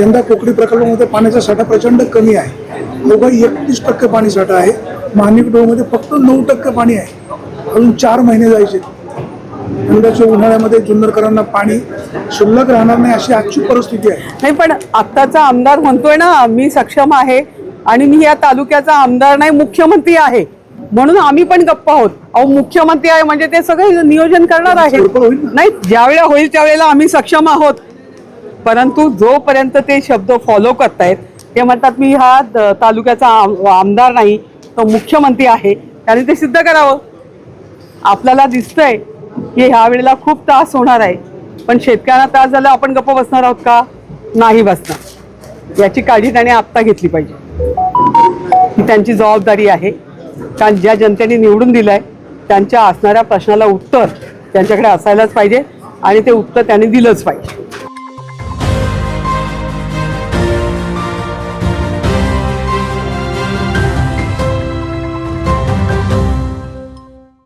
यंदा पोकळी प्रकल्पामध्ये पाण्याचा साठा प्रचंड कमी आहे. अवघा एकतीस टक्के पाणी साठा आहे. मानिक डोमध्ये फक्त नऊ टक्के पाणी आहे. अजून चार महिने जायचे. यंदाच्या उन्हाळ्यामध्ये जुन्नरकरांना पाणी शिल्लक राहणार नाही अशी आजची परिस्थिती आहे. नाही पण आत्ताचा आमदार म्हणतोय ना मी सक्षम आहे आणि मी या तालुक्याचा आमदार नाही मुख्यमंत्री आहे. म्हणून आम्ही पण गप्प आहोत. अहो मुख्यमंत्री आहे म्हणजे ते सगळे नियोजन करणार आहे. नाही ज्यावेळेला होईल त्यावेळेला आम्ही सक्षम आहोत. परंतु जोपर्यंत ते शब्द फॉलो करतायत ते म्हणतात मी हा द- तालुक्याचा आम- आमदार नाही तो मुख्यमंत्री आहे त्याने ते सिद्ध करावं. आपल्याला दिसतंय की ह्या वेळेला खूप त्रास होणार आहे. पण शेतकऱ्यांना त्रास झाला आपण गप्प बसणार आहोत का? नाही बसणार. याची काळजी त्याने आत्ता घेतली पाहिजे. ही त्यांची जबाबदारी आहे. कारण ज्या जनतेने निवडून दिलं आहे त्यांच्या असणाऱ्या प्रश्नाला उत्तर त्यांच्याकडे असायलाच पाहिजे आणि ते उत्तर त्यांनी दिलंच पाहिजे.